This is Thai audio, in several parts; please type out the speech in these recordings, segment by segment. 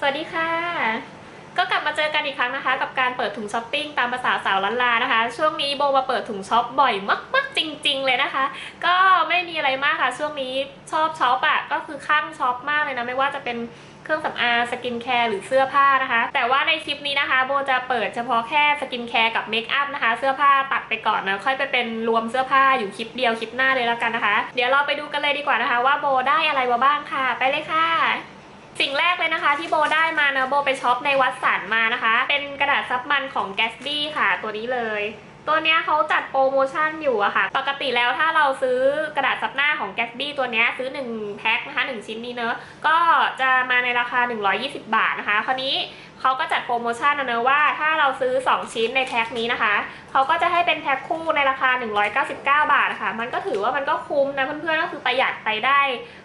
สวัสดีค่ะ ก็กลับมาเจอกันอีกครั้งนะคะ กับการเปิดถุงช้อปปิ้งตามภาษาสาวล้านลานะคะ ช่วงนี้โบมาเปิดถุงช็อปบ่อยมากๆจริง ๆ เลยนะคะ ก็ไม่มีอะไรมากค่ะช่วงนี้ชอบช็อปอะก็คือข้างช็อปมากเลยนะไม่ว่าจะเป็นเครื่องสำอางสกินแคร์หรือเสื้อผ้านะคะ แต่ว่าในคลิปนี้นะคะโบจะเปิดเฉพาะแค่สกินแคร์กับเมคอัพนะคะ เสื้อผ้าตัดไปก่อนนะ ค่อยไปเป็นรวมเสื้อผ้าอยู่คลิปเดียวคลิปหน้าเลยแล้วกันนะคะ เดี๋ยวเราไปดูกันเลยดีกว่านะคะ ว่าโบได้อะไรมาบ้างค่ะ ไปเลยค่ะ สิ่งแรกเลยนะคะที่โบได้มานะโบไปช็อปในวัดสันมานะคะ เป็นกระดาษซับมันของ Gatsby ค่ะ ตัวนี้เลย ตัวนี้เขาจัดโปรโมชั่นอยู่อะค่ะ ปกติแล้วถ้าเราซื้อกระดาษซับหน้าของ Gatsby ตัวนี้ซื้อ 1 แพ็คนะคะ 1 ชิ้นนี้เนอะก็จะมาในราคา 120 บาทนะคะ คราวนี้ เขาก็จัดโปรโมชั่นนะเนอะว่าถ้าเราซื้อ 2 ชิ้นในแพ็คนี้นะคะ เขาก็จะให้เป็นแพ็คคู่ในราคา 199 บาทค่ะมันก็ถือว่ามันก็คุ้มนะเพื่อนๆก็คือประหยัดไปได้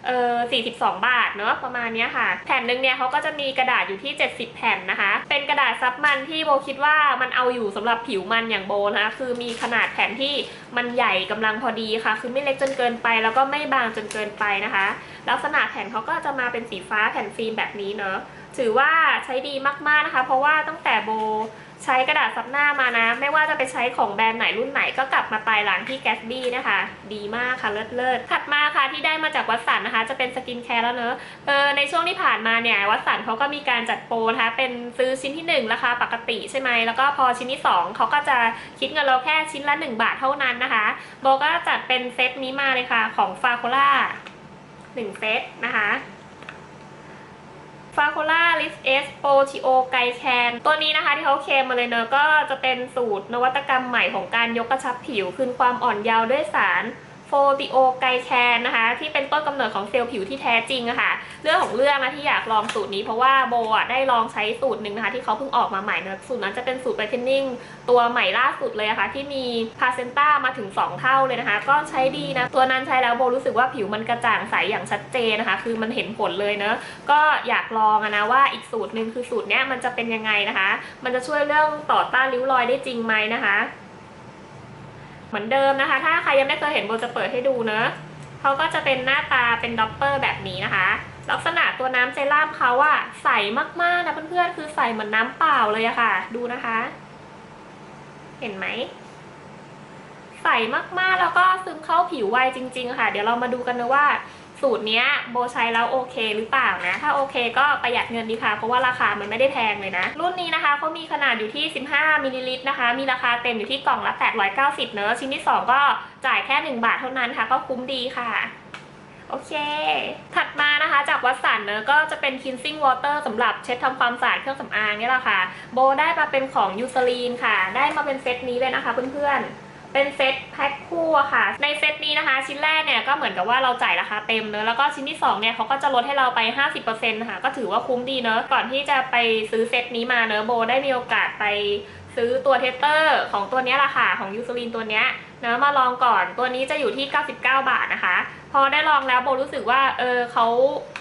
เออ42 บาทเนอะประมาณนี้ค่ะ แผ่นหนึ่งเนี่ยเขาก็จะมีกระดาษอยู่ที่ 70 แผ่นนะคะ เป็นกระดาษซับมันที่โบคิดว่ามันเอาอยู่สำหรับผิวมันอย่างโบนะคะคือมีขนาดแผ่นที่มันใหญ่กำลังพอดีค่ะ คือไม่เล็กจนเกินไป แล้วก็ไม่บางจนเกินไปนะคะ ลักษณะแผ่นเขาก็จะมาเป็นสีฟ้าแผ่นฟิล์มแบบนี้เนอะ ถือว่าใช้ดีมากๆนะคะ เพราะว่าตั้งแต่โบใช้กระดาษซับหน้ามานะ ไม่ว่าจะไปใช้ของแบรนด์ไหนรุ่นไหนก็กลับมาตายหลังที่แกสบี้นะคะ ดีมากค่ะเลิศเลิศถัดมาค่ะที่ได้มาจากวัสันนะคะ จะเป็นสกินแคร์แล้วเนอะเออในช่วงที่ผ่านมาเนี่ยวัสันเขาก็มีการจัดโปรนะคะ เป็นซื้อชิ้นที่ 1 ราคาปกติใช่ไหมแล้วก็พอชิ้นที่ 2 เขาก็จะคิดเงินเราแค่ชิ้นละ 1 บาทเท่านั้นนะคะ โบก็จัดเป็นเซตนี้มาเลยค่ะของฟาโคล่า1เซตนะคะ ฟาโคล่าลิสเอสโปชิโอไกแคนตัวนี้นะคะที่เขาเคลมมาเลยเนอะก็จะเป็นสูตรนวัตกรรมใหม่ของการยกกระชับผิวคืนความอ่อนเยาว์ด้วยสาร โฟติโอไกแคนนะคะ ที่เป็นต้นกำเนิดของเซลล์ผิวที่แท้จริงอะค่ะ เรื่องของเรื่องนะที่อยากลองสูตรนี้เพราะว่าโบอะได้ลองใช้สูตรหนึ่งนะคะ ที่เขาเพิ่งออกมาใหม่เนอะสูตรนั้นจะเป็นสูตรไบเทนนิ่งตัวใหม่ล่าสุดเลยะค่ะ ที่มีพาเซนต้ามาถึง 2 เท่าเลยนะคะ ก็ใช้ดีนะ ตัวนั้นใช้แล้วโบรู้สึกว่าผิวมันกระจ่างใสอย่างชัดเจนนะคะ คือมันเห็นผลเลยเนอะก็อยากลองนะว่าอีกสูตรหนึ่งคือสูตรเนี้ยมันจะเป็นยังไงนะคะ มันจะช่วยเรื่องต่อต้านริ้วรอยได้จริงไหมนะคะ เหมือนเดิมนะคะ ถ้าใครยังไม่เคยเห็นโบจะเปิดให้ดูเนอะเขาก็จะเป็นหน้าตาเป็นด็อปเปอร์แบบนี้นะคะ ลักษณะตัวน้ำเซรั่มเขาอะใสมากๆนะเพื่อนๆคือใสเหมือนน้ำเปล่าเลยอะค่ะ ดูนะคะ เห็นไหมใสมากๆแล้วก็ซึมเข้าผิวไวจริง ๆ ค่ะ เดี๋ยวเรามาดูกันนะว่า สูตรเนี้ยโบใช้แล้วโอเคหรือเปล่านะ ถ้าโอเคก็ประหยัดเงินดีค่ะ เพราะว่าราคามันไม่ได้แพงเลยนะ รุ่นนี้นะคะเขามีขนาดอยู่ที่ 15มิลลิลิตรนะคะ มีราคาเต็มอยู่ที่กล่องละ 890 เนอะชิ้นที่ 2 ก็จ่ายแค่ 1 บาทเท่านั้นค่ะ ก็คุ้มดีค่ะโอเค ถัดมานะคะจากวัดสันเนอะก็จะเป็น cleansing water สำหรับเช็ดทำความสะอาดเครื่องสำอางนี่แหละค่ะ โบได้มาเป็นของยูซลีนค่ะ ได้มาเป็นเซตนี้เลยนะคะเพื่อนๆ เป็นเซตแพ็คคู่อะค่ะ ในเซตนี้นะคะ ชิ้นแรกเนี่ยก็เหมือนกับว่าเราจ่ายราคาเต็มเนอะแล้วก็ชิ้นที่2เนี่ยเขาก็จะลดให้เราไป 50%นะคะก็ถือว่าคุ้มดีเนอะก่อนที่จะไปซื้อเซตนี้มาเนอะโบได้มีโอกาสไปซื้อตัวเทสเตอร์ของตัวนี้ละค่ะของยูซูลินตัวเนี้ยเนอะมาลองก่อนตัวนี้จะอยู่ที่ 99 บาทนะคะ พอได้ลองแล้วโบรู้สึกว่าเออเขา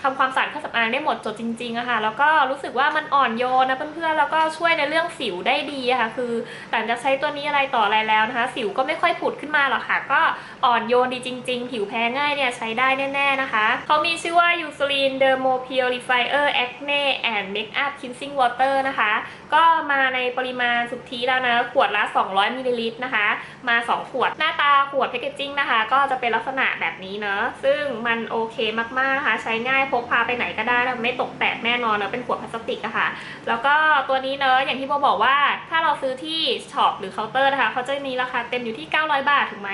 ทำความสะอาดเครื่องสำอางได้หมดจดจริงๆอะค่ะ แล้วก็รู้สึกว่ามันอ่อนโยนนะเพื่อนๆแล้วก็ช่วยในเรื่องสิวได้ดีอะค่ะ คือหลังจากใช้ตัวนี้อะไรต่ออะไรแล้วนะคะ สิวก็ไม่ค่อยผุดขึ้นมาหรอกค่ะ ก็อ่อนโยนดีจริง ๆ ผิวแพ้ง่ายเนี่ยใช้ได้แน่ๆนะคะเขามีชื่อว่า Eucerin Dermo Purifier Acne and Makeup Cleansing Water นะคะ ก็มาในปริมาณสุทธิแล้วนะ ขวดละ 200มิลลิลิตรนะคะ มา 2 ขวดหน้าตาขวดแพคเกจจิ้งนะคะ ก็จะเป็นลักษณะแบบนี้เนอะซึ่งมันโอเคมากๆค่ะใช้ง่ายพกพาไปไหนก็ได้แล้วไม่ตกแตกแน่นอนเนอะเป็นขวดพลาสติกอะค่ะ แล้วก็ตัวนี้เนอะอย่างที่โบบอกว่าถ้าเราซื้อที่ช็อปหรือเคาน์เตอร์นะคะเขาจะมีราคาเต็มอยู่ที่ 900 บาทถูกไหม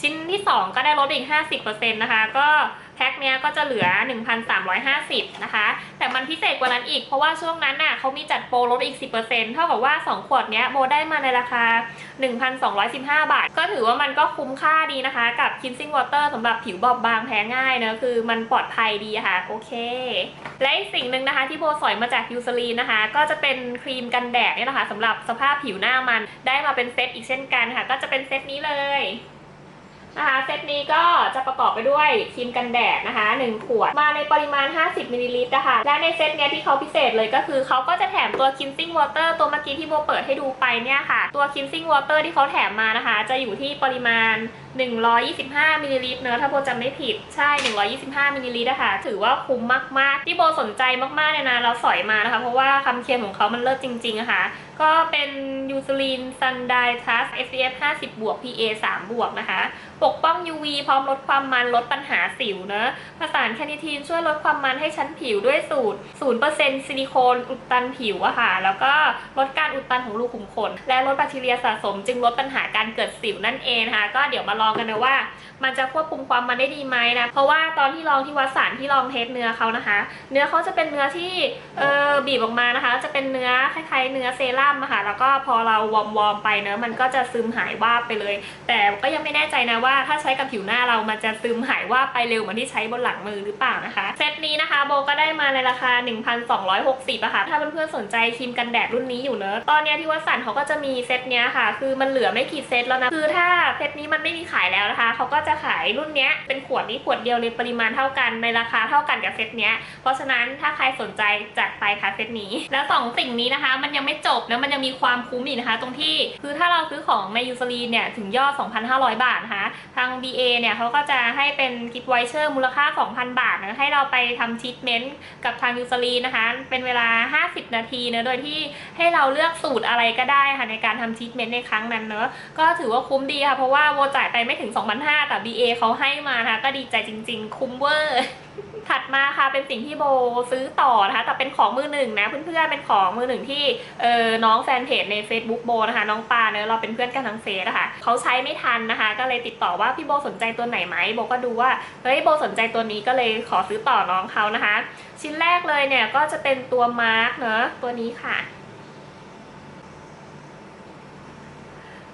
ชิ้นที่ 2 ก็ได้ลดอีก 50%นะคะ ก็แพ็คเนี้ยก็จะเหลือ 1,350 นะคะ แต่มันพิเศษกว่านั้นอีก เพราะว่าช่วงนั้นน่ะเขามีจัดโปรลดอีก 10%เท่ากับว่า 2 ขวดเนี้ยโบได้มาในราคา 1,215 บาท ก็ถือว่ามันก็คุ้มค่าดีนะคะ กับ cleansing water สำหรับผิวบอบบางแพ้ง่ายเนอะคือมันปลอดภัยดีค่ะ โอเค และอีกสิ่งหนึ่งนะคะที่โบสอยมาจากยูซลีนนะคะ ก็จะเป็นครีมกันแดดเนี่ยนะคะสำหรับสภาพผิวหน้ามันได้มาเป็นเซตอีกเช่นกันค่ะ ก็จะเป็นเซตนี้เลย นะคะเซตนี้ก็จะประกอบไปด้วยครีมกันแดดนะคะ1ขวดมาในปริมาณ 50มิลลิลิตรนะคะและในเซตเนี้ยที่เขาพิเศษเลยก็คือเขาก็จะแถมตัวคิมซิ่งวอเตอร์ตัวเมื่อกี้ที่โบเปิดให้ดูไปเนี่ยค่ะ ตัวคิมซิ่งวอเตอร์ที่เขาแถมมานะคะ จะอยู่ที่ปริมาณ 125มิลลิลิตรเนอะถ้าโบจำไม่ผิดใช่ 125มิลลิลิตรอะค่ะถือว่าคุ้มมากๆ ที่โบสนใจมากๆเนี่ยนะเราสอยมานะคะ เพราะว่าคำเคียนของเขามันเลิศจริงๆะค่ะก็เป็นยูซ l ลินซันไดทัส SPF 50 บวก PA 3 บวกนะคะ ปกป้อง UV พร้อมลดความมันลดปัญหาสิวเนอะผสานแคนิทีนช่วยลดความมันให้ชั้นผิวด้วยสูตร 0%ซิลิโคนอุดตันผิวอะค่ะ แล้วก็ลดการอุดตันของรูขุมขน และลดแบคทีเรียสะสม จึงลดปัญหาการเกิดสิวนั่นเองนะคะ ก็เดี๋ยวมาลององกันนะว่า มันจะควบคุมความมันได้ดีไหมนะ เพราะว่าตอนที่ลองที่วัดสารที่ลองเทสเนื้อเขานะคะ เนื้อเขาจะเป็นเนื้อที่เออบีบออกมานะคะ จะเป็นเนื้อคล้ายๆ เนื้อเซรั่มค่ะแล้วก็พอเราวอร์มๆไปเนื้อมันก็จะซึมหายว่าไปเลย แต่ก็ยังไม่แน่ใจนะว่าถ้าใช้กับผิวหน้าเรามันจะซึมหายว่าไปเร็วเหมือนที่ใช้บนหลังมือหรือเปล่านะคะเซตนี้นะคะโบก็ได้มาในราคา 1,260อะค่ะถ้าเพื่อนๆสนใจครีมกันแดดรุ่นนี้อยู่เนอะตอนนี้ที่วัดสันเขาก็จะมีเซตเนี้ยค่ะ คือมันเหลือไม่กี่เซตแล้วนะคือถ้าเซตนี้มันไม่มีขขายแล้วนะคะ เขาก็จะขายรุ่นเนี้ยเป็นขวดนี้ขวดเดียวในปริมาณเท่ากันในราคาเท่ากันกับเซตเนี้ย เพราะฉะนั้นถ้าใครสนใจจัดไปค่ะเซตนี้ แล้วสองสิ่งนี้นะคะ มันยังไม่จบนะมันยังมีความคุ้มอีกนะคะ ตรงที่คือถ้าเราซื้อของในยูซลีเนี่ยถึงยอด 2,500 บาทนะคะ ทาง BA เนี่ยเขาก็จะให้เป็นกิฟต์ไวเชอร์มูลค่า 2,000 บาทนะให้เราไปทำทรีทเมนต์กับทางยูซลีนะคะ เป็นเวลา 50 นาทีนะโดยที่ให้เราเลือกสูตรอะไรก็ได้ค่ะในการทำทรีทเมนต์ในครั้งนั้นเนอะก็ถือว่าคุ้มดีค่ะเพราะว่าโบจ่ายไปไม่ถึง 2,500 แต่ BA เขาให้มานะคะก็ดีใจจริง ๆ คุ้มเวอร์ ถัดมาค่ะเป็นสิ่งที่โบซื้อต่อนะคะแต่เป็นของมือหนึ่งนะเพื่อนๆเป็นของมือหนึ่งที่เออน้องแฟนเพจใน Facebook โบนะคะน้องปาเนอะเราเป็นเพื่อนกันทางเฟซนะคะเขาใช้ไม่ทันนะคะ ก็เลยติดต่อว่าพี่โบสนใจตัวไหนไหมโบก็ดูว่าเฮ้ยโบสนใจตัวนี้ก็เลยขอซื้อต่อน้องเขานะคะ ชิ้นแรกเลยเนี่ยก็จะเป็นตัวมาร์กเนอะตัวนี้ค่ะ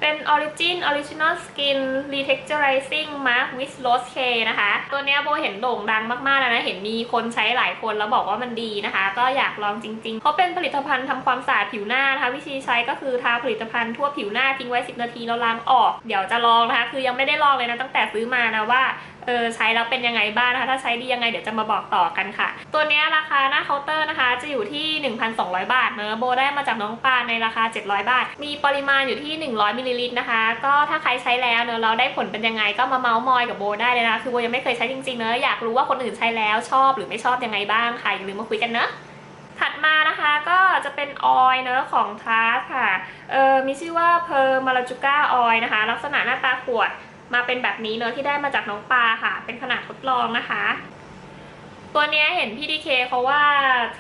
เป็น Origin Original Skin Retexturizing Mask with Rose K นะคะ ตัวเนี้ยโบเห็นโด่งดังมากๆแล้วนะ เห็นมีคนใช้หลายคนแล้วบอกว่ามันดีนะคะ ก็อยากลองจริงๆเขาเป็นผลิตภัณฑ์ทำความสะอาดผิวหน้านะคะ วิธีใช้ก็คือทาผลิตภัณฑ์ทั่วผิวหน้าทิ้งไว้ 10 นาทีแล้วล้างออก เดี๋ยวจะลองนะคะ คือยังไม่ได้ลองเลยนะตั้งแต่ซื้อมานะว่าเออใช้แล้วเป็นยังไงบ้างนะคะ ถ้าใช้ดียังไงเดี๋ยวจะมาบอกต่อกันค่ะ ตัวนี้ราคาหน้าเคาน์เตอร์นะคะ จะอยู่ที่ 1,200 บาทเนอะโบได้มาจากน้องปานในราคา 700 บาท มีปริมาณอยู่ที่ 100มิลลิลิตรนะคะ ก็ถ้าใครใช้แล้วเนอะเราได้ผลเป็นยังไงก็มาเมาส์มอยกับโบได้เลยนะคือโบยังไม่เคยใช้จริงๆเนอะอยากรู้ว่าคนอื่นใช้แล้วชอบหรือไม่ชอบยังไงบ้างค่ะอย่าลืมมาคุยกันเนอะถัดมานะคะก็จะเป็นออยเนอะของทาร์สค่ะเออมีชื่อว่าเพอร์มาลาจูก้าออยนะคะ ลักษณะหน้าตาขวด มาเป็นแบบนี้เนอะที่ได้มาจากน้องปลาค่ะ เป็นขนาดทดลองนะคะ ตัวเนี้ยเห็นพี่ดีเคเขาว่า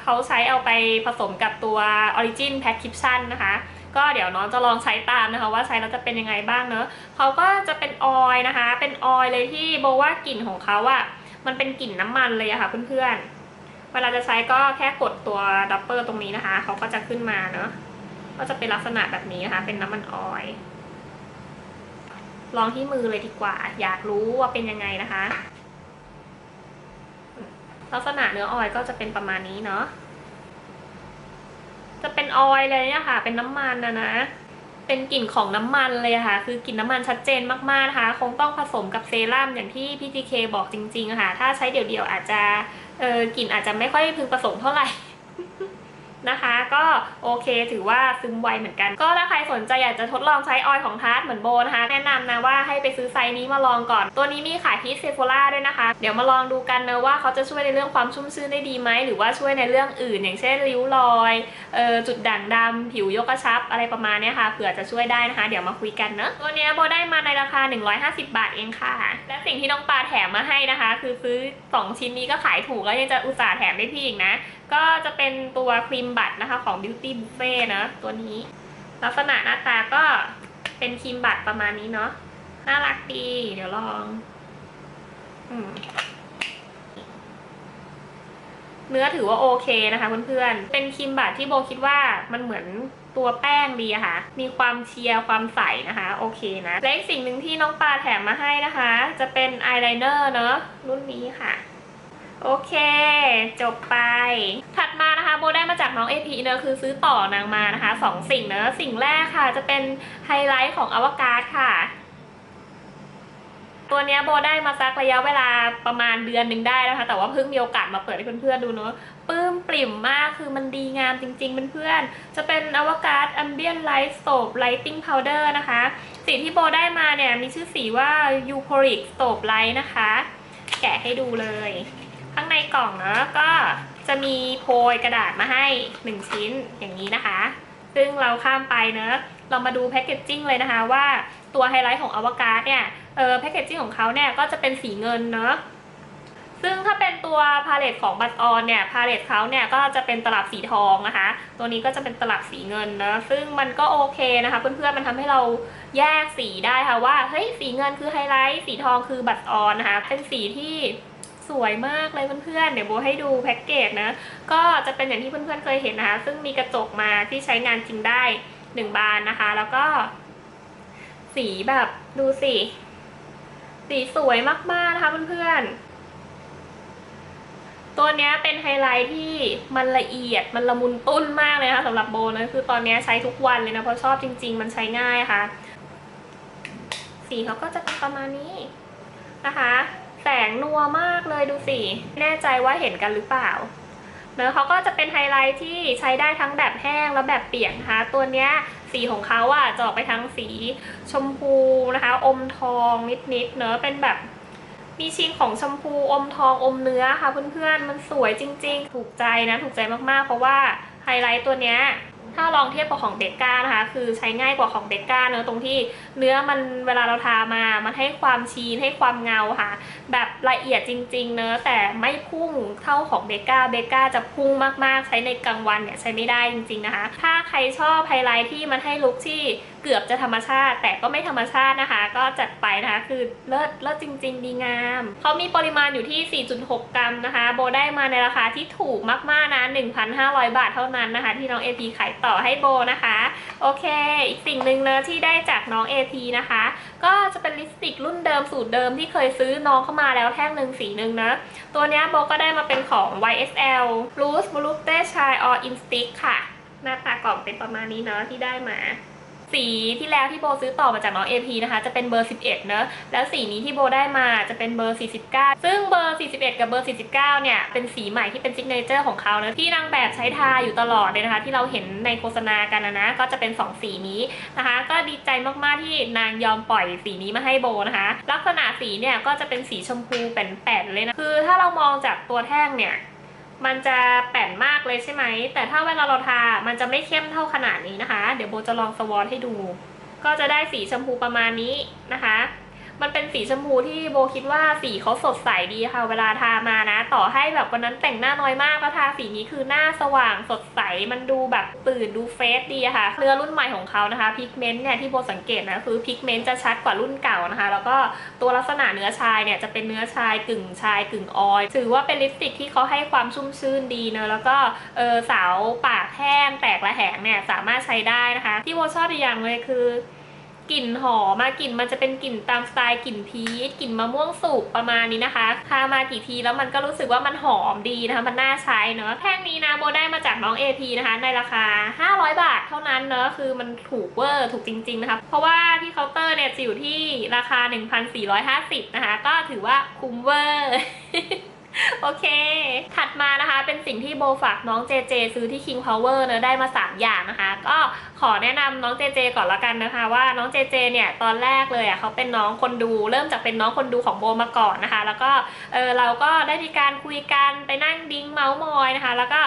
เขาใช้เอาไปผสมกับตัว Origin Prescription นะคะ ก็เดี๋ยวน้องจะลองใช้ตามนะคะ ว่าใช้แล้วจะเป็นยังไงบ้างเนอะเขาก็จะเป็นออยล์นะคะ เป็นออยล์เลยที่โบว่ากลิ่นของเขาอะมันเป็นกลิ่นน้ำมันเลยอะค่ะเพื่อนๆ เวลาจะใช้ก็แค่กดตัวดับเบิลตรงนี้นะคะ เขาก็จะขึ้นมาเนอะก็จะเป็นลักษณะแบบนี้นะคะ เป็นน้ำมันออยล์ ลองที่มือเลยดีกว่า อยากรู้ว่าเป็นยังไงนะคะ ลักษณะเนื้อออยก็จะเป็นประมาณนี้เนาะจะเป็นออยเลยเนี่ยค่ะ เป็นน้ำมันนะนะ เป็นกลิ่นของน้ำมันเลยค่ะ คือกลิ่นน้ำมันชัดเจนมากๆนะคะ คงต้องผสมกับเซรั่มอย่างที่พี่จีเคบอกจริงๆค่ะ ถ้าใช้เดี่ยวๆอาจจะเออกลิ่นอาจจะไม่ค่อยพึงประสงค์เท่าไหร่ นะคะ ก็โอเคถือว่าซึมไวเหมือนกัน ก็ถ้าใครสนใจอยากจะทดลองใช้ออยล์ของทาร์ตเหมือนโบนะคะ แนะนำนะว่าให้ไปซื้อไซส์นี้มาลองก่อน ตัวนี้มีขายที่เซ p ฟ o ่าด้วยนะคะ เดี๋ยวมาลองดูกันนะว่าเขาจะช่วยในเรื่องความชุ่มชื้นได้ดีไหม หรือว่าช่วยในเรื่องอื่น อย่างเช่นริ้วรอยเอ่อจุดด่างดำผิวยกกระชับอะไรประมาณนี้ค่ะเผื่อจะช่วยได้นะคะ เดี๋ยวมาคุยกันเนอะตัวนี้โบได้มาในราคา 150 บาทเองค่ะ และสิ่งที่น้องปลาแถมมาให้นะคะ คือซื้อ 2 ชิ้นนี้ก็ขายถูกแล้วยังจะอุตส่าห์แถมได้พี่อีกนะ ก็จะเป็นตัวครีมบัตนะคะของ Beauty Buffet นะ ตัวนี้ ลักษณะหน้าตาก็เป็นครีมบัตประมาณนี้เนาะน่ารักดี เดี๋ยวลองอเนื้อถือว่าโอเคนะคะเพื่อนๆ เป็นครีมบัตที่โบคิดว่ามันเหมือนตัวแป้งดีอะค่ะ มีความเชียร์ความใสนะคะ โอเคนะ และอีกสิ่งหนึ่งที่น้องปลาแถมมาให้นะคะ จะเป็นอายไลเนอร์เนาะรุ่นนี้ค่ะ โอเค จบไป ถัดมานะคะโบได้มาจากน้องเอพีเนอะคือซื้อต่อนางมานะคะสองสิ่งเนอะสิ่งแรกค่ะจะเป็นไฮไลท์ของอวกาศค่ะตัวนี้โบได้มาสักระยะเวลาประมาณเดือนหนึ่งได้แล้วค่ะแต่ว่าเพิ่งมีโอกาสมาเปิดให้เพื่อนๆดูเนอะปลื้มปริ่มมากคือมันดีงามจริงๆเพื่อนๆจะเป็นอวกาศ ambient light soap lighting powder นะคะ สีที่โบได้มาเนี่ยมีชื่อสีว่า euphoric soap light นะคะ แกะให้ดูเลย ข้างในกล่องเนอะก็จะมีโพยกระดาษมาให้ 1 ชิ้นอย่างนี้นะคะ ซึ่งเราข้ามไปเนอะเรามาดูแพคเกจจิ้งเลยนะคะว่าตัวไฮไลท์ของอวกาศเนี่ยเออแพคเกจจิ้งของเขาเนี่ยก็จะเป็นสีเงินเนอะซึ่งถ้าเป็นตัวพาเลตของบัตออนเนี่ยพาเลตเขาเนี่ยก็จะเป็นตลับสีทองนะคะ ตัวนี้ก็จะเป็นตลับสีเงินนะซึ่งมันก็โอเคนะคะเพื่อนๆมันทำให้เราแยกสีได้ค่ะว่าเฮ้ยสีเงินคือไฮไลท์สีทองคือบัตออนนะคะเป็นสีที่ สวยมากเลยเพื่อนๆ เดี๋ยวโบให้ดูแพ็กเกจนะ ก็จะเป็นอย่างที่เพื่อนๆเคยเห็นนะคะ ซึ่งมีกระจกมาที่ใช้งานจริงได้หนึ่งบานนะคะ แล้วก็ สีแบบดูสิ สีสวยมากๆนะคะเพื่อนๆ ตัวนี้เป็นไฮไลท์ที่มันละเอียดมันละมุนตุ้นมากเลยนะคะสำหรับโบนะคือตอนนี้ใช้ทุกวันเลยนะเพราะชอบจริง ๆ มันใช้ง่ายค่ะ สีเขาก็จะเป็นประมาณนี้นะคะ งนัวมากเลยดูสิไม่แน่ใจว่าเห็นกันหรือเปล่าเนอะเขาก็จะเป็นไฮไลท์ที่ใช้ได้ทั้งแบบแห้งและแบบเปียกนะคะ ตัวเนี้ยสีของเขาอะจะออกไปทั้งสีชมพูนะคะ อมทองนิดๆเนอะเป็นแบบมีชิงของชมพูอมทองอมเนื้อค่ะเพื่อนๆ มันสวยจริง ๆ ถูกใจนะ ถูกใจมากๆ เพราะว่าไฮไลท์ตัวเนี้ย ถ้าลองเทียบกับของเบกก้านะคะ คือใช้ง่ายกว่าของเบกก้าเนอะตรงที่เนื้อมันเวลาเราทามา มันให้ความชีนให้ความเงาค่ะ แบบละเอียดจริง ๆ เนอะแต่ไม่พุ่งเท่าของเบก้าเบก้าจะพุ่งมากๆ ใช้ในกลางวันเนี่ยใช้ไม่ได้จริง ๆนะคะ ถ้าใครชอบไฮไลท์ที่มันให้ลุคที่ เกือบจะธรรมชาติ แต่ก็ไม่ธรรมชาตินะคะ ก็จัดไปนะคะคือเลิศเลิศจริง ๆ ดีงามเขามีปริมาณอยู่ที่ 4.6 กรัมนะคะ โบได้มาในราคาที่ถูกมากๆนะ1,500 บาทเท่านั้นนะคะ ที่น้อง AP ขายต่อให้โบนะคะ โอเค อีกสิ่งหนึ่งเนอะที่ได้จากน้อง AP นะคะ ก็จะเป็นลิปสติกรุ่นเดิมสูตรเดิมที่เคยซื้อน้องเข้ามาแล้วแท่งหนึ่งสีหนึ่งนะ ตัวนี้โบก็ได้มาเป็นของ YSL Loose Volupte Chai All In Stick ค่ะ หน้าตากล่องเป็นประมาณนี้เนาะที่ได้มา สีที่แล้วที่โบซื้อต่อมาจากน้อง AP นะคะ จะเป็นเบอร์ 11เนอะแล้วสีนี้ที่โบได้มาจะเป็นเบอร์ 49 ซึ่งเบอร์ 41 กับเบอร์ 49 เนี่ย เป็นสีใหม่ที่เป็นซิกเนเจอร์ของเขาเนอะที่นางแบบใช้ทาอยู่ตลอดเลยนะคะ ที่เราเห็นในโฆษณากันนะนะ ก็จะเป็น 2 สีนี้นะคะ ก็ดีใจมากๆที่นางยอมปล่อยสีนี้มาให้โบนะคะ ลักษณะสีเนี่ยก็จะเป็นสีชมพูแป่นๆเลยนะคือถ้าเรามองจากตัวแท่งเนี่ย มันจะแป่นมากเลยใช่ไหม แต่ถ้าเวลาเราทา มันจะไม่เข้มเท่าขนาดนี้นะคะ เดี๋ยวโบจะลองสวอตให้ดู ก็จะได้สีชมพูประมาณนี้นะคะ มันเป็นสีชมพูที่โบคิดว่าสีเขาสดใสดีค่ะ เวลาทามานะ ต่อให้แบบวันนั้นแต่งหน้าน้อยมากแล้วทาสีนี้คือหน้าสว่างสดใสมันดูแบบตื่นดูเฟสดีค่ะเนื้อรุ่นใหม่ของเขานะคะพิกเมนต์เนี่ยที่โบสังเกตนะคือพิกเมนต์จะชัดกว่ารุ่นเก่านะคะ แล้วก็ตัวลักษณะเนื้อชายเนี่ยจะเป็นเนื้อชายกึ่งชายกึ่งออยถือว่าเป็นลิปสติกที่เขาให้ความชุ่มชื่นดีเนอะแล้วก็เออสาวปากแห้งแตกระแหงเนี่ยสามารถใช้ได้นะคะ ที่โบชอบอีกอย่างเลยคือ กลิ่นหอมมากลิ่นมันจะเป็นกลิ่นตามสไตล์กลิ่นพีชกลิ่นมะม่วงสุกประมาณนี้นะคะทามากี่ทีแล้วมันก็รู้สึกว่ามันหอมดีนะคะมันน่าใช้เนอะแท่งนี้นะโบได้มาจากน้อง AP นะคะในราคา 500 บาทเท่านั้นเนอะคือมันถูกเวอร์ถูกจริงๆนะคะเพราะว่าที่เคาน์เตอร์เนี่ยจะอยู่ที่ราคา 1,450นะคะก็ถือว่าคุ้มเวอร์ โอเค ถัดมานะคะเป็นสิ่งที่โบฝากน้องเจเจซื้อที่ King Power เนอะได้มา 3 อย่างนะคะ ก็ขอแนะนำน้องเจเจก่อนละกันนะคะ ว่าน้องเจเจเนี่ยตอนแรกเลยอะเขาเป็นน้องคนดูเริ่มจากเป็นน้องคนดูของโบมาก่อนนะคะ แล้วก็เออเราก็ได้มีการคุยกันไปนั่งดิ้งเมาส์มอยนะคะ แล้วก็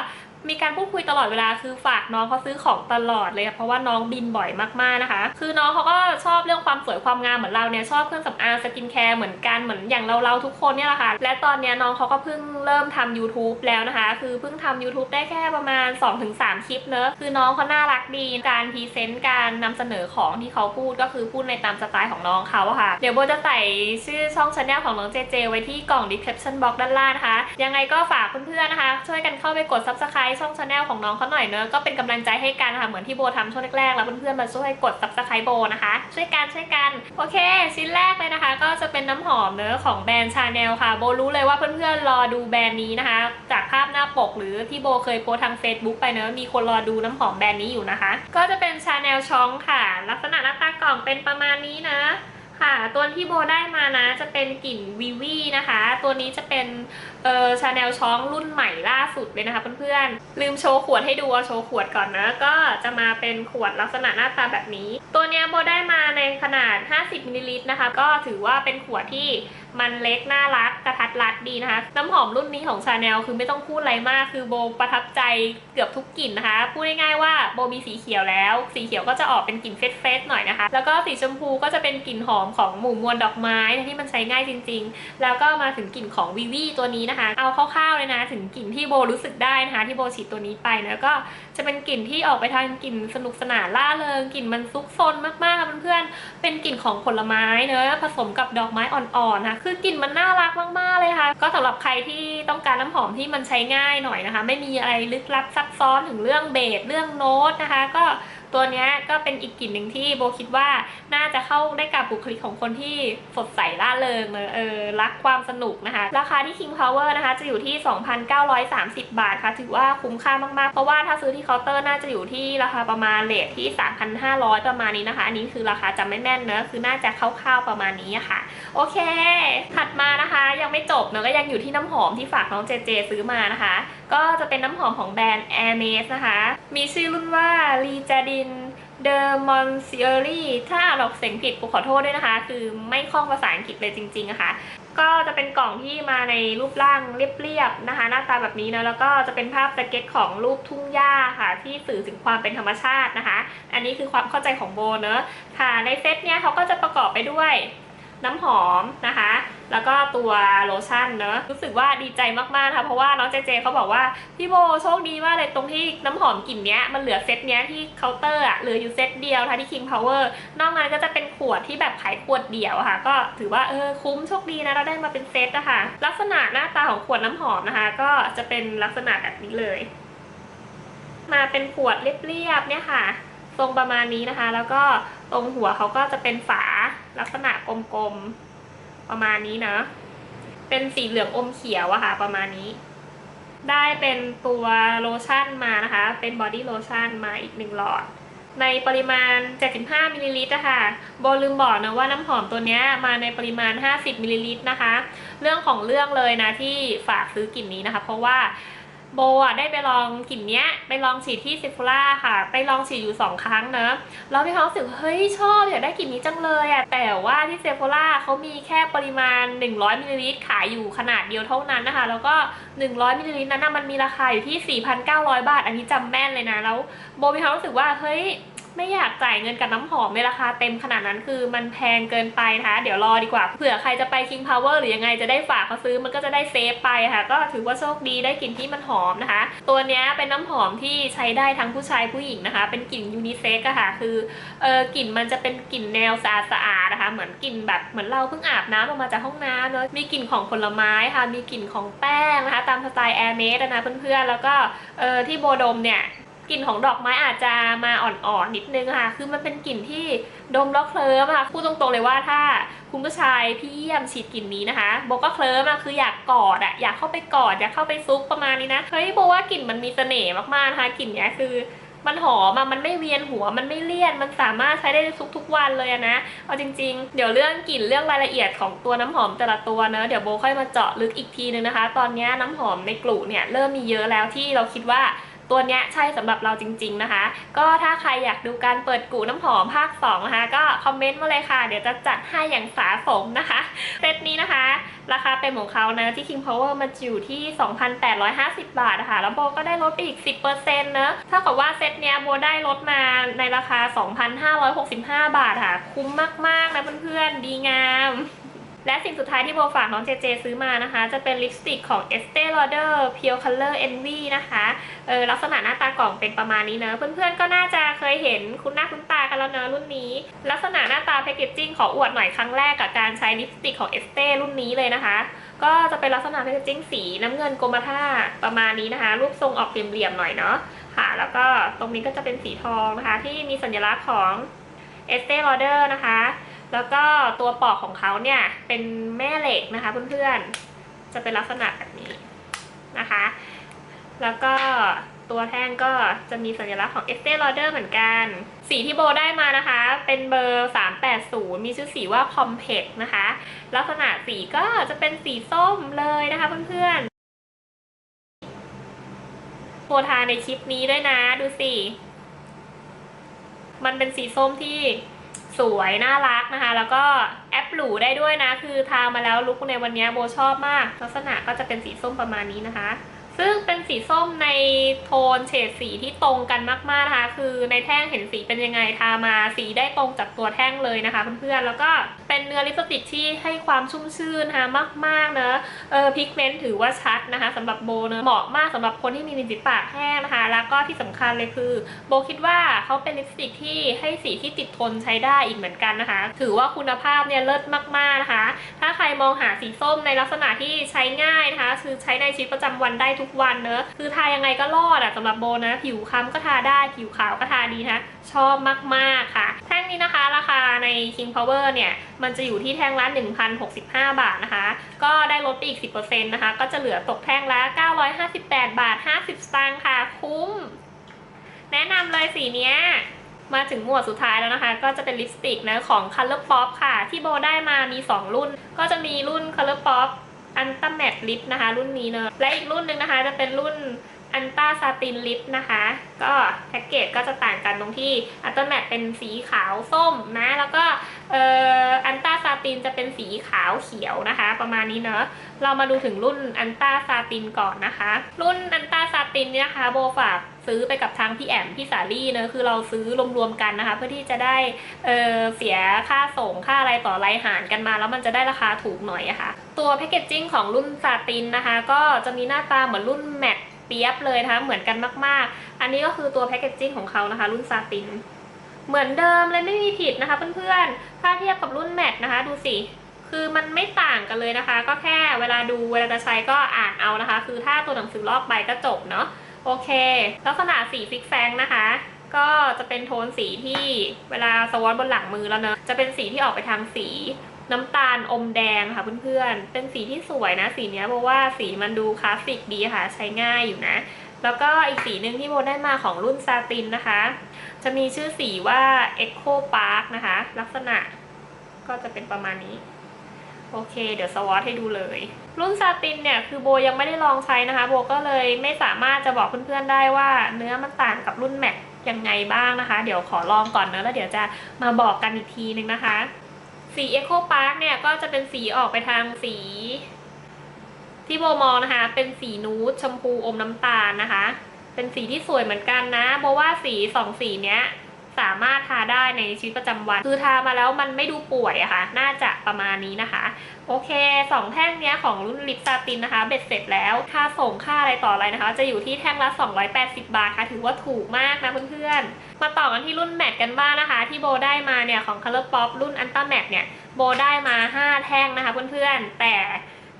มีการพูดคุยตลอดเวลาคือฝากน้องเขาซื้อของตลอดเลยค่ะเพราะว่าน้องบินบ่อยมากๆนะคะ คือน้องเขาก็ชอบเรื่องความสวยความงามเหมือนเราเนี่ยชอบเครื่องสำอางสกินแคร์เหมือนกันเหมือนอย่างเราเราทุกคนเนี่ยแหละค่ะและตอนนี้น้องเขาก็เพิ่งเริ่มทำ YouTube แล้วนะคะ คือเพิ่งทำ YouTube ได้แค่ประมาณ 2-3 คลิปเนอะคือน้องเขาน่ารักดีการพรีเซนต์การนำเสนอของที่เขาพูดก็คือพูดในตามสไตล์ของน้องเขาะค่ะ เดี๋ยวโบจะใส่ชื่อช่องชาแนลของน้องเจเจไว้ที่กล่อง description box ด้านล่างนะคะ ยังไงก็ฝากเพื่อนๆนะคะ ช่วยกันเข้าไปกด subscribe ช่องชาแนลของน้องเขาหน่อยเนอะก็เป็นกำลังใจให้กันค่ะเหมือนที่โบทำช่วงแรกๆแล้วเพื่อนๆมาช่วยกด subscribe โบนะคะ ช่วยกันช่วยกันโอเค ชิ้นแรกเลยนะคะ ก็จะเป็นน้ำหอมเนอะของแบรนด์ชาแนลค่ะโบรู้เลยว่าเพื่อนๆรอดูแบรนด์นี้นะคะ จากภาพหน้าปกหรือที่โบเคยโพสทาง Facebook ไปเนอะมีคนรอดูน้ำหอมแบรนด์นี้อยู่นะคะ ก็จะเป็นชาแนลช้องค่ะ ลักษณะหน้าตากล่องเป็นประมาณนี้นะ ค่ะ ตัวที่โบได้มานะ จะเป็นกลิ่นวีวีนะคะ ตัวนี้จะเป็นเอ่อชาแนลช้องรุ่นใหม่ล่าสุดเลยนะคะเพื่อนๆ ลืมโชว์ขวดให้ดูเอาโชว์ขวดก่อนนะ ก็จะมาเป็นขวดลักษณะหน้าตาแบบนี้ ตัวเนี้ยโบได้มาในขนาด 50มิลลิลิตรนะคะ ก็ถือว่าเป็นขวดที่ มันเล็กน่ารักกระทัดรัดดีนะคะ น้ำหอมรุ่นนี้ของชาแนลคือไม่ต้องพูดอะไรมาก คือโบประทับใจเกือบทุกกลิ่นนะคะ พูดง่ายๆว่าโบมีสีเขียวแล้ว สีเขียวก็จะออกเป็นกลิ่นเฟสๆหน่อยนะคะ แล้วก็สีชมพูก็จะเป็นกลิ่นหอมของหมู่มวลดอกไม้ที่มันใช้ง่ายจริง ๆ แล้วก็มาถึงกลิ่นของวีวีตัวนี้นะคะ เอาคร่าวๆเลยนะ ถึงกลิ่นที่โบรู้สึกได้นะคะที่โบฉีดตัวนี้ไปนะก็จะเป็นกลิ่นที่ออกไปทางกลิ่นสนุกสนานล่าเริงกลิ่นมันซุกซนมากๆค่ะเพื่อนๆเป็นกลิ่นของผลไม้เนอะผสมกับดอกไม้อ่อนๆนะคะคือกลิ่นมันน่ารักมากๆเลยค่ะ ก็สำหรับใครที่ต้องการน้ำหอมที่มันใช้ง่ายหน่อยนะคะ ไม่มีอะไรลึกลับซับซ้อนถึงเรื่องเบสเรื่องโน้ตนะคะ ก็ ตัวนี้ก็เป็นอีกกลิ่นหนึ่งที่โบคิดว่าน่าจะเข้าได้กับบุคลิกของคนที่สดใสร่าเริงเนอะเออรักความสนุกนะคะ ราคาที่ King Power นะคะจะอยู่ที่ 2,930 บาทค่ะ ถือว่าคุ้มค่ามากๆ เพราะว่าถ้าซื้อที่เคาน์เตอร์น่าจะอยู่ที่ราคาประมาณเลทที่ 3,500 ประมาณนี้นะคะ อันนี้คือราคาจำไม่แม่นเนอะคือน่าจะคร่าวๆประมาณนี้ค่ะ โอเค ถัดมานะคะยังไม่จบเนอะก็ยังอยู่ที่น้ำหอมที่ฝากน้องเจเจซื้อมานะคะ ก็จะเป็นน้ำหอมของแบรนด์ a i r m e s นะคะ มีชื่อรุ่นว่า l i j a d i n d e m o n c i e r i ถ้าอ่าออกเสียงผิดกูขอโทษด้วยนะคะ คือไม่คล่องภาษาอังกฤษเลยจริงๆอะค่ะก็จะเป็นกล่องที่มาในรูปร่างเรียบๆนะคะ หน้าตาแบบนี้นะแล้วก็จะเป็นภาพสเก็ตของรูปทุ่งหญ้าค่ะ ที่สื่อถึงความเป็นธรรมชาตินะคะ อันนี้คือความเข้าใจของโบเนอะค่ะในเซตเนี้ยเขาก็จะประกอบไปด้วย น้ำหอมนะคะ แล้วก็ตัวโลชั่นเนอะรู้สึกว่าดีใจมากๆนะคะเพราะว่าน้องเจเจเขาบอกว่าพี่โบโชคดีมากเลยตรงที่น้ำหอมกลิ่นเนี้ยมันเหลือเซตเนี้ยที่เคาน์เตอร์อะเหลืออยู่เซตเดียวนะคะที่ King Power นอกนั้นก็จะเป็นขวดที่แบบขายขวดเดียวค่ะ ก็ถือว่าเออคุ้มโชคดีนะเราได้มาเป็นเซตอะค่ะลักษณะหน้าตาของขวดน้ำหอมนะคะ ก็จะเป็นลักษณะแบบนี้เลย มาเป็นขวดเรียบๆเนี่ยค่ะ ทรงประมาณนี้นะคะ แล้วก็ตรงหัวเขาก็จะเป็นฝา ลักษณะกลมๆ ประมาณนี้นะ เป็นสีเหลืองอมเขียวอะค่ะ ประมาณนี้ ได้เป็นตัวโลชั่นมานะคะ เป็นบอดี้โลชั่นมาอีกหนึ่งหลอด ในปริมาณ 75มิลลิลิตรอะค่ะโบลืมบอกนะว่าน้ำหอมตัวเนี้ยมาในปริมาณ 50มิลลิลิตรนะคะ เรื่องของเรื่องเลยนะที่ฝากซื้อกลิ่นนี้นะคะ เพราะว่า โบอะได้ไปลองกลิ่นเนี้ย ไปลองฉีดที่เซฟูล่าค่ะ ไปลองฉีดอยู่ 2 ครั้งนะแล้วมีความรู้สึกเฮ้ยชอบอยากได้กลิ่นนี้จังเลยอะแต่ว่าที่เซฟูล่าเขามีแค่ปริมาณ 100มิลลิลิตรขายอยู่ขนาดเดียวเท่านั้นนะคะ แล้วก็ 100มิลลิลิตรนั้นมันมีราคาอยู่ที่ 4,900 บาท อันนี้จำแม่นเลยนะแล้วโบมีความรู้สึกว่าเฮ้ย ไม่อยากจ่ายเงินกับน้ำหอมในราคาเต็มขนาดนั้นคือมันแพงเกินไปนะคะเดี๋ยวรอดีกว่าเผื่อใครจะไป King Power หรือยังไงจะได้ฝากเขาซื้อมันก็จะได้เซฟไปค่ะ ก็ถือว่าโชคดีได้กลิ่นที่มันหอมนะคะ ตัวนี้เป็นน้ำหอมที่ใช้ได้ทั้งผู้ชายผู้หญิงนะคะ เป็นกลิ่นยูนิเซ็กอะค่ะคือเออกลิ่นมันจะเป็นกลิ่นแนวสะอาดสะอาดนะคะ เหมือนกลิ่นแบบเหมือนเราเพิ่งอาบน้ำออกมาจากห้องน้ำเนอะมีกลิ่นของผลไม้ค่ะมีกลิ่นของแป้งนะคะ ตามสไตล์แอร์เมสนะเพื่อนๆแล้วก็เออที่โบดมเนี่ย กลิ่นของดอกไม้อาจจะมาอ่อนๆนิดนึงค่ะ คือมันเป็นกลิ่นที่ดมแล้วเคลิ้มอะพูดตรงๆเลยว่าถ้าคุณผู้ชายพี่เยี่ยมฉีดกลิ่นนี้นะคะโบก็เคลิ้มอะคืออยากกอดอะอยากเข้าไปกอดอยากเข้าไปซุกประมาณนี้นะเฮ้ยโบว่ากลิ่นมันมีเสน่ห์มากๆนะคะกลิ่นเนี้ยคือมันหอมอะมันไม่เวียนหัว มันไม่เลี่ยน มันสามารถใช้ได้ทุกๆวันเลยนะ เอาจริง ๆ เดี๋ยวเรื่องกลิ่นเรื่องรายละเอียดของตัวน้ำหอมแต่ละตัวเนอะเดี๋ยวโบค่อยมาเจาะลึกอีกทีนึงนะคะ ตอนนี้น้ำหอมในกลุ่เนี่ยเริ่มมีเยอะแล้วที่เราคิดว่า ตัวเนี้ยใช่สำหรับเราจริง ๆนะคะ ก็ถ้าใครอยากดูการเปิดกูน้ำหอมภาค2นะคะก็คอมเมนต์มาเลยค่ะ เดี๋ยวจะจัดให้อย่างสาสมนะคะเซตนี้นะคะ ราคาเป็นของเขานะที่ King Power มันอยู่ที่ 2,850 บาทนะคะแล้วโบก็ได้ลดไปอีก 10%เนอะเท่ากับว่าเซตเนี้ยโบได้ลดมาในราคา 2,565 บาทค่ะ คุ้มมากๆนะเพื่อนๆดีงาม และสิ่งสุดท้ายที่โบฝากน้องเจเจซื้อมานะคะ จะเป็นลิปสติกของ Estee Lauder Pure Color Envy นะคะเออลักษณะหน้าตากล่องเป็นประมาณนี้เนอะเพื่อนๆก็น่าจะเคยเห็นคุณหน้าคุณตากันแล้วเนอะรุ่นนี้ ลักษณะหน้าตาแพคเกจจิ้งขออวดหน่อยครั้งแรกกับการใช้ลิปสติกของ Estee รุ่นนี้เลยนะคะ ก็จะเป็นลักษณะแพคเกจจิ้งสีน้ำเงินกรมท่าประมาณนี้นะคะ รูปทรงออกเหลี่ยมๆหน่อยเนาะค่ะ แล้วก็ตรงนี้ก็จะเป็นสีทองนะคะ ที่มีสัญลักษณ์ของ Estee Lauder นะคะ แล้วก็ตัวปอกของเขาเนี่ยเป็นแม่เหล็กนะคะเพื่อนๆ จะเป็นลักษณะแบบนี้นะคะ แล้วก็ตัวแท่งก็จะมีสัญลักษณ์ของ Estee Lauder เหมือนกัน สีที่โบได้มานะคะ เป็นเบอร์ 380 มีชื่อสีว่า Compact นะคะ ลักษณะสีก็จะเป็นสีส้มเลยนะคะเพื่อนๆ โบทาในคลิปนี้ด้วยนะ ดูสิ มันเป็นสีส้มที่ สวยน่ารักนะคะ แล้วก็แอปหลูได้ด้วยนะ คือทามาแล้วลุคในวันนี้โบชอบมาก ลักษณะก็จะเป็นสีส้มประมาณนี้นะคะ ซึ่งเป็นสีส้มในโทนเฉดสีที่ตรงกันมากๆนะคะ คือในแท่งเห็นสีเป็นยังไงทามาสีได้ตรงจากตัวแท่งเลยนะคะเพื่อนๆแล้วก็ เป็นเนื้อลิปสติกที่ให้ความชุ่มชื่นนะคะมากๆเนอะเออพิกเมนต์ถือว่าชัดนะคะสำหรับโบเนอะเหมาะมากสำหรับคนที่มีริมฝีปากแห้งนะคะ แล้วก็ที่สำคัญเลยคือ โบคิดว่าเขาเป็นลิปสติกที่ให้สีที่ติดทนใช้ได้อีกเหมือนกันนะคะ ถือว่าคุณภาพเนี่ยเลิศมากๆนะคะ ถ้าใครมองหาสีส้มในลักษณะที่ใช้ง่ายนะคะ คือใช้ในชีวิตประจำวันได้ทุกวันเนอะคือทายังไงก็รอดอะสำหรับโบนะ ผิวคล้ำก็ทาได้ ผิวขาวก็ทาดีนะ ชอบมากๆค่ะ แท่งนี้นะคะ ราคาใน King Power เนี่ยมันจะอยู่ที่แท่งละ 1,065 บาทนะคะ ก็ได้ลดไปอีก 10%นะคะ ก็จะเหลือตกแท่งละ 958 บาท 50 สตางค์ค่ะ คุ้ม แนะนำเลยสีเนี้ย มาถึงหมวดสุดท้ายแล้วนะคะ ก็จะเป็นลิปสติกนะของ Color Pop ค่ะ ที่โบได้มามี 2 รุ่น ก็จะมีรุ่น Color Pop อันต้าแมตลิปนะคะ รุ่นนี้เนอะและอีกรุ่นหนึ่งนะคะจะเป็นรุ่น อันต้าซาตินลิปนะคะ ก็แพ็กเกจก็จะต่างกันตรงที่อันต้าแมตเป็นสีขาวส้มนะ แล้วก็เอออันต้าซาตินจะเป็นสีขาวเขียวนะคะ ประมาณนี้เนอะเรามาดูถึงรุ่นอันต้าซาตินก่อนนะคะ รุ่นอันต้าซาตินเนี่ยนะคะโบฝากซื้อไปกับทางพี่แอมพี่สาลี่เนอะคือเราซื้อรวมๆกันนะคะ เพื่อที่จะได้เออเสียค่าส่งค่าอะไรต่ออะไรหารกันมา แล้วมันจะได้ราคาถูกหน่อยอะคะ่ะ ตัวแพคเกจจิ้งของรุ่นซาตินนะคะ ก็จะมีหน้าตาเหมือนรุ่นแมท เปียบเลยนะคะเหมือนกันมากๆ อันนี้ก็คือตัวแพคเกจจิ้งของเขานะคะ รุ่นซาติน เหมือนเดิมเลยไม่มีผิดนะคะเพื่อนๆ ถ้าเทียบกับรุ่นแมทนะคะ ดูสิ คือมันไม่ต่างกันเลยนะคะ ก็แค่เวลาดูเวลาจะใช้ก็อ่านเอานะคะ คือถ้าตัวหนังสือลอกไปก็จบเนาะโอเค ลักษณะสีฟิกแซงนะคะก็จะเป็นโทนสีที่เวลาสวอตบนหลังมือแล้วเนอะจะเป็นสีที่ออกไปทางสี น้ำตาลอมแดงค่ะเพื่อนๆ เป็นสีที่สวยนะ สีนี้เพราะว่าสีมันดูคลาสสิกดีค่ะ ใช้ง่ายอยู่นะ แล้วก็อีกสีหนึ่งที่โบได้มาของรุ่นซาตินนะคะ จะมีชื่อสีว่า Echo Park นะคะ ลักษณะก็จะเป็นประมาณนี้โอเค เดี๋ยวสวอตให้ดูเลย รุ่นซาตินเนี่ย คือโบยังไม่ได้ลองใช้นะคะ โบก็เลยไม่สามารถจะบอกเพื่อนๆได้ว่าเนื้อมันต่างกับรุ่นแมทยังไงบ้างนะคะ เดี๋ยวขอลองก่อนเนอะแล้วเดี๋ยวจะมาบอกกันอีกทีนึงนะคะ สี Echo Park เนี่ยก็จะเป็นสีออกไปทางสี ที่โบมองนะคะ เป็นสีนูดชมพูอมน้ำตาลนะคะ เป็นสีที่สวยเหมือนกันนะโบว่าสีสองสีเนี้ย สามารถทาได้ในชีวิตประจำวัน คือทามาแล้วมันไม่ดูป่วยอะค่ะ น่าจะประมาณนี้นะคะ โอเคสองแท่งเนี้ยของรุ่นลิปซาตินนะคะ เบ็ดเสร็จแล้วค่าส่งค่าอะไรต่ออะไรนะคะ จะอยู่ที่แท่งละ 280 บาทค่ะ ถือว่าถูกมากนะเพื่อนๆ มาต่อกันที่รุ่นแมทกันบ้างนะคะ ที่โบได้มาเนี่ยของ Color Pop รุ่นอันต้าแมทเนี่ยโบได้มา 5 แท่งนะคะเพื่อนๆ แต่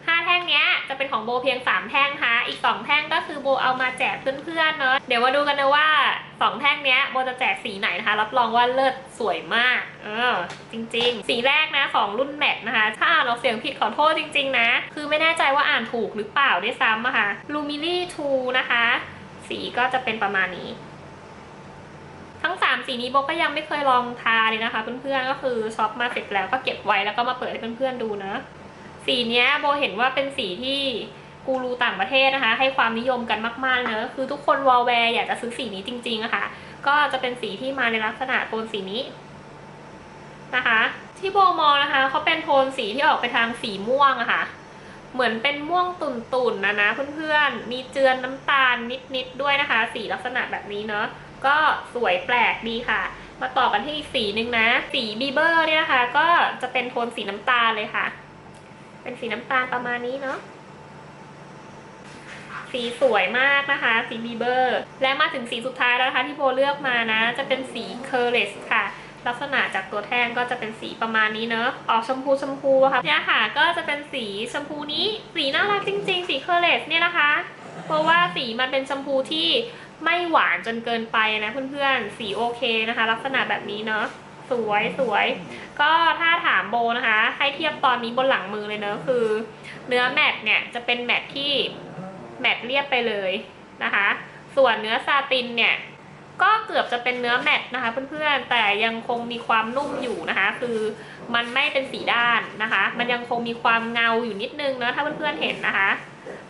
5 แท่งเนี้ยจะเป็นของโบเพียง 3 แท่งค่ะอีก 2 แท่งก็คือโบเอามาแจกเพื่อนๆเนอะเดี๋ยวมาดูกันนะว่า 2 แท่งเนี้ยโบจะแจกสีไหนนะคะ รับรองว่าเลิศสวยมาก เออ จริง ๆ สีแรกนะของรุ่นแมทนะคะ ถ้าอ่านออกเสียงผิดขอโทษจริง ๆ นะ คือไม่แน่ใจว่าอ่านถูกหรือเปล่าด้วยซ้ำอะค่ะ Lumily 2นะคะ สีก็จะเป็นประมาณนี้ทั้ง 3 สีนี้โบก็ยังไม่เคยลองทาเลยนะคะ เพื่อนๆ ก็คือช็อปมาเสร็จแล้วก็เก็บไว้แล้วก็มาเปิดให้เพื่อนๆ ดูนะ สีนี้โบเห็นว่าเป็นสีที่กูรูต่างประเทศนะคะ ให้ความนิยมกันมากๆเนอะคือทุกคนวอลแวร์อยากจะซื้อสีนี้จริงๆอะคะ่ะ ก็จะเป็นสีที่มาในลักษณะโทนสีนี้นะคะ ที่โบมองนะคะเขาเป็นโทนสีที่ออกไปทางสีม่วงอะคะ่ะ เหมือนเป็นม่วงตุ่นๆนะนะเพื่อนๆมีเจือนน้ำตาลนิดๆด้วยนะคะ สีลักษณะแบบนี้เนาะก็สวยแปลกดีค่ะ มาต่อกันที่อีกสีหนึ่งนะ สีบีเบอร์เนี่ยนะคะ ก็จะเป็นโทนสีน้ำตาลเลยค่ะ เป็นสีน้ำตาลประมาณนี้เนาะสีสวยมากนะคะ สีบีเบอร์ และมาถึงสีสุดท้ายแล้วนะคะ ที่โบเลือกมานะ จะเป็นสีเคอร์เลสค่ะ ลักษณะจากตัวแท่งก็จะเป็นสีประมาณนี้เนาะออกชมพูชมพูค่ะเนี่ยค่ะ ก็จะเป็นสีชมพูนี้สีน่ารักจริง ๆ สีเคอร์เลสเนี่ยนะคะ เพราะว่าสีมันเป็นชมพูที่ไม่หวานจนเกินไปนะเพื่อนๆ สีโอเคนะคะ ลักษณะแบบนี้เนาะ สวยสวย ก็ถ้าถามโบนะคะ ให้เทียบตอนนี้บนหลังมือเลยเนอะคือ เนื้อแมทเนี่ยจะเป็นแมทที่แมทเรียบไปเลยนะคะ ส่วนเนื้อซาตินเนี่ยก็เกือบจะเป็นเนื้อแมตต์นะคะเพื่อนๆ แต่ยังคงมีความนุ่มอยู่นะคะ คือมันไม่เป็นสีด้านนะคะ มันยังคงมีความเงาอยู่นิดนึงเนอะถ้าเพื่อนๆเห็นนะคะ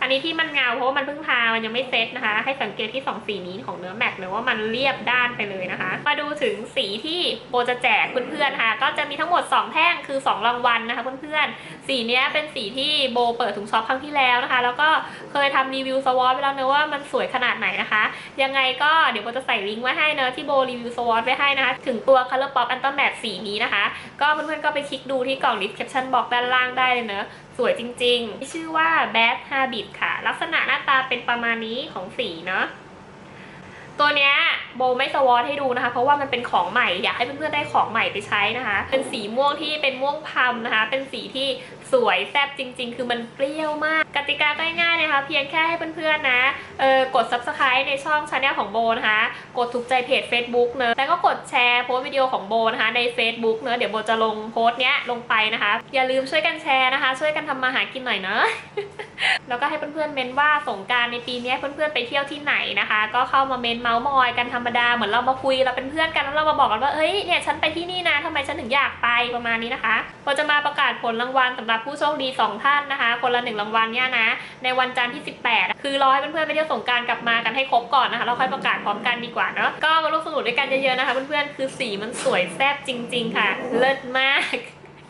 อันนี้ที่มันเงาเพราะว่ามันเพิ่งทา มันยังไม่เซ็ตนะคะ ให้สังเกตที่สองสีนี้ของเนื้อแมตต์เลยว่ามันเรียบด้านไปเลยนะคะ มาดูถึงสีที่โบจะแจกเพื่อนๆค่ะ ก็จะมีทั้งหมด 2 แท่งคือ 2 รางวัลนะคะเพื่อนๆ สีนี้เป็นสีที่โบเปิดถุงช็อปครั้งที่แล้วนะคะ แล้วก็เคยทำรีวิวสวอตไปแล้วเนอะว่ามันสวยขนาดไหนนะคะ ยังไงก็เดี๋ยวโบจะใส่ลิงก์ไว้ให้เนอะที่โบรีวิวสวอตไว้ให้นะคะ ถึงตัว Color Pop a n t o m a t t e สีนี้นะคะ ก็เพื่อนๆก็ไปคลิกดูที่กล่อง description box ด้านล่างได้เลยเนะสวยจริงๆ ชื่อว่า Bad Habit ค่ะ ลักษณะหน้าตาเป็นประมาณนี้ของสีเนาะตัวเนี้ยโบไม่สวอตให้ดูนะคะ เพราะว่ามันเป็นของใหม่อยากให้เพื่อนๆได้ของใหม่ไปใช้นะคะ เป็นสีม่วงที่เป็นม่วงพัมนะคะ เป็นสีที่ สวยแซ่บจริง ๆ คือมันเปรี้ยวมาก กติกาก็ง่ายๆนะคะ เพียงแค่ให้เพื่อนๆนะเออกด subscribe ในช่องช anel ของโบนะคะ กดถูกใจเพจ Facebook เนอะแล้วก็กดแชร์โพสต์วิดีโอของโบนะคะใน Facebook เนอะเดี๋ยวโบจะลงโพสต์เนี้ยลงไปนะคะ อย่าลืมช่วยกันแชร์นะคะ ช่วยกันทำมาหากินหน่อยเนอะแล้วก็ให้เพื่อนๆเม้นว่าสงการในปีนี้เพื่อนๆไปเที่ยวที่ไหนนะคะ ก็เข้ามาเม้นเมาส์มอยกันธรรมดาเหมือนเรามาคุยเราเป็นเพื่อนกันแล้วเรามาบอกกันว่าเอ้ยเนี่ยฉันไปที่นี่นะทำไมฉันถึงอยากไปประมาณนี้นะคะเราจะมาประกาศผลรางวัลสำหรับผู้โชคดี 2 ท่านนะคะ คนละหนึ่งรางวัลเนี่ยนะ ในวันจันทร์ที่ 18 คือรอให้เพื่อนๆไปเที่ยวสงการกลับมากันให้ครบก่อนนะคะเราค่อยประกาศพร้อมกันดีกว่าเนาะก็มาร่วมสนุกด้วยกันเยอะๆนะคะเพื่อนๆคือสีมันสวยแซ่บจริง ๆ ค่ะ เลิศมาก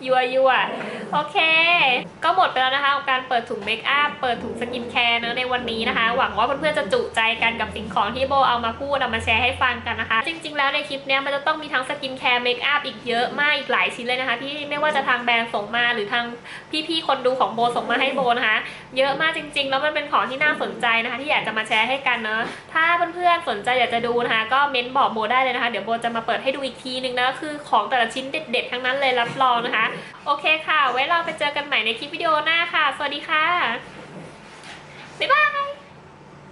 ยัวยัวโอเค ก็หมดไปแล้วนะคะกับการเปิดถุงเมคอัพเปิดถุงสกินแคร์เนอะในวันนี้นะคะ หวังว่าเพื่อนๆจะจุใจกันกับสิ่งของที่โบเอามาพูดเอามาแชร์ให้ฟังกันนะคะ จริงๆ แล้วในคลิปเนี้ยมันจะต้องมีทั้งสกินแคร์เมคอัพอีกเยอะมากอีกหลายชิ้นเลยนะคะ ที่ไม่ว่าจะทางแบรนด์ส่งมาหรือทางพี่ๆคนดูของโบส่งมาให้โบนะคะ เยอะมากจริง ๆ แล้วมันเป็นของที่น่าสนใจนะคะ ที่อยากจะมาแชร์ให้กันเนอะถ้าเพื่อนๆสนใจอยากจะดูนะคะ ก็เม้นบอกโบได้เลยนะคะ เดี๋ยวโบจะมาเปิดให้ดูอีกทีนึงนะคือของแต่ละชิ้นเด็ดๆทั้งนั้นเลยรับรองนะคะโอเคค่ะ ไว้เราไปเจอกันใหม่ในคลิปวิดีโอหน้าค่ะ สวัสดีค่ะ บ๊ายบาย